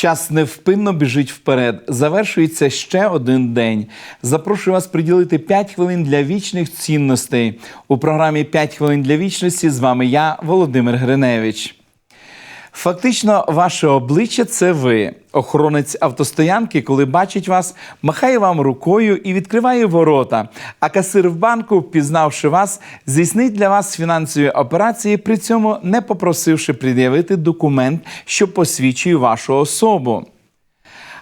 Час невпинно біжить вперед. Завершується ще один день. Запрошую вас приділити 5 хвилин для вічних цінностей. У програмі «5 хвилин для вічності з вами я, Володимир Гриневич. Фактично, ваше обличчя це ви. Охоронець автостоянки, коли бачить вас, махає вам рукою і відкриває ворота. А касир в банку, впізнавши вас, здійснить для вас фінансові операції, при цьому не попросивши пред'явити документ, що посвідчує вашу особу.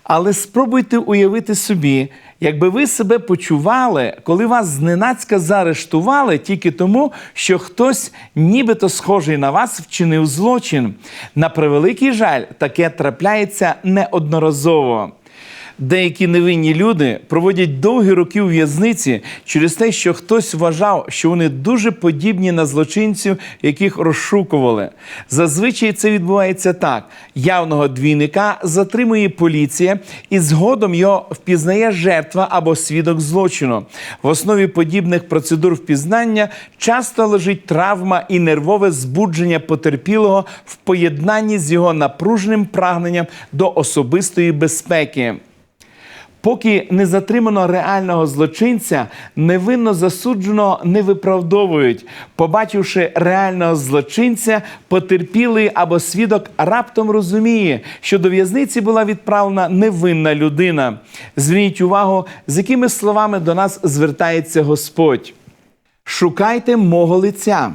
Але спробуйте уявити собі, якби ви себе почували, коли вас зненацька заарештували тільки тому, що хтось, нібито схожий на вас, вчинив злочин. На превеликий жаль, таке трапляється неодноразово. Деякі невинні люди проводять довгі роки у в'язниці через те, що хтось вважав, що вони дуже подібні на злочинців, яких розшукували. Зазвичай це відбувається так: явного двійника затримує поліція, і згодом його впізнає жертва або свідок злочину. В основі подібних процедур впізнання часто лежить травма і нервове збудження потерпілого в поєднанні з його напруженим прагненням до особистої безпеки. Поки не затримано реального злочинця, невинно засудженого не виправдовують. Побачивши реального злочинця, потерпілий або свідок раптом розуміє, що до в'язниці була відправлена невинна людина. Зверніть увагу, з якими словами до нас звертається Господь. Шукайте мого лиця.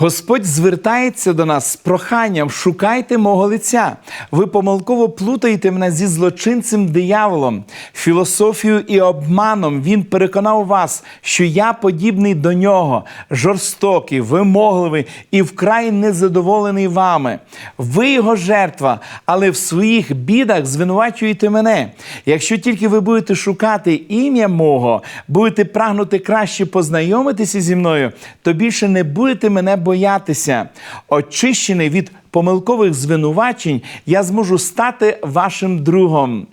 Господь звертається до нас з проханням, шукайте мого лиця. Ви помилково плутаєте мене зі злочинцем дияволом, філософією і обманом. Він переконав вас, що я подібний до нього, жорстокий, вимогливий і вкрай незадоволений вами. Ви його жертва, але в своїх бідах звинувачуєте мене. Якщо тільки ви будете шукати ім'я мого, будете прагнути краще познайомитися зі мною, то більше не будете мене боятися. Очищений від помилкових звинувачень, я зможу стати вашим другом.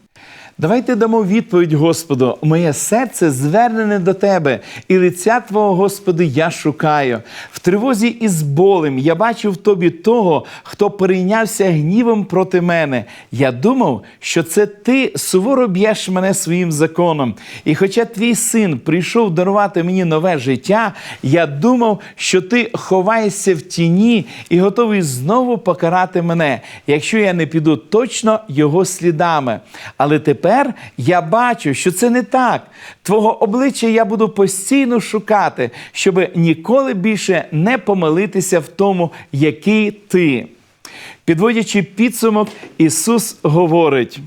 Давайте дамо відповідь Господу. Моє серце звернене до тебе, і лиця Твого, Господи, я шукаю. В тривозі і з болем я бачу в тобі того, хто перейнявся гнівом проти мене. Я думав, що це ти суворо б'єш мене своїм законом. І хоча твій син прийшов дарувати мені нове життя, я думав, що ти ховаєшся в тіні і готовий знову покарати мене, якщо я не піду точно його слідами. Але тепер я бачу, що це не так. Твого обличчя я буду постійно шукати, щоб ніколи більше не помилитися в тому, який ти. Підводячи підсумок, Ісус говорить.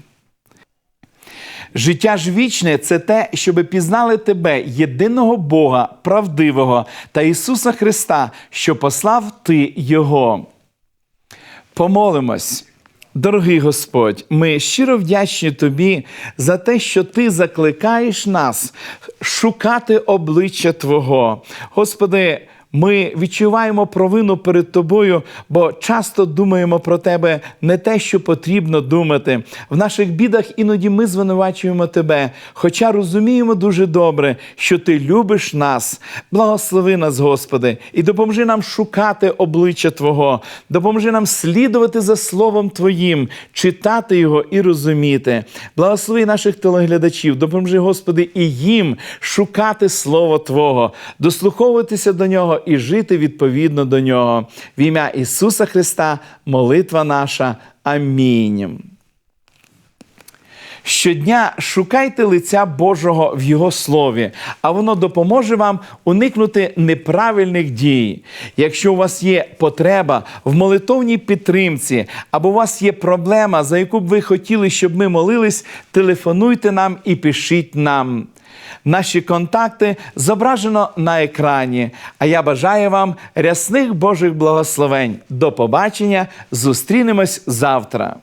Життя ж вічне це те, щоб пізнали тебе, єдиного Бога, правдивого та Ісуса Христа, що послав Ти Його. Помолимось. Дорогий Господь, ми щиро вдячні Тобі за те, що Ти закликаєш нас шукати обличчя Твого. Господи, ми відчуваємо провину перед Тобою, бо часто думаємо про Тебе не те, що потрібно думати. В наших бідах іноді ми звинувачуємо Тебе, хоча розуміємо дуже добре, що Ти любиш нас. Благослови нас, Господи, і допоможи нам шукати обличчя Твого, допоможи нам слідувати за Словом Твоїм, читати його і розуміти. Благослови наших телеглядачів, допоможи, Господи, і їм шукати Слово Твого, дослуховуватися до нього і жити відповідно до нього. В ім'я Ісуса Христа, молитва наша. Амінь. Щодня шукайте лиця Божого в Його слові, а воно допоможе вам уникнути неправильних дій. Якщо у вас є потреба в молитовній підтримці, або у вас є проблема, за яку б ви хотіли, щоб ми молились, телефонуйте нам і пишіть нам. Наші контакти зображено на екрані. А я бажаю вам рясних Божих благословень. До побачення! Зустрінемось завтра!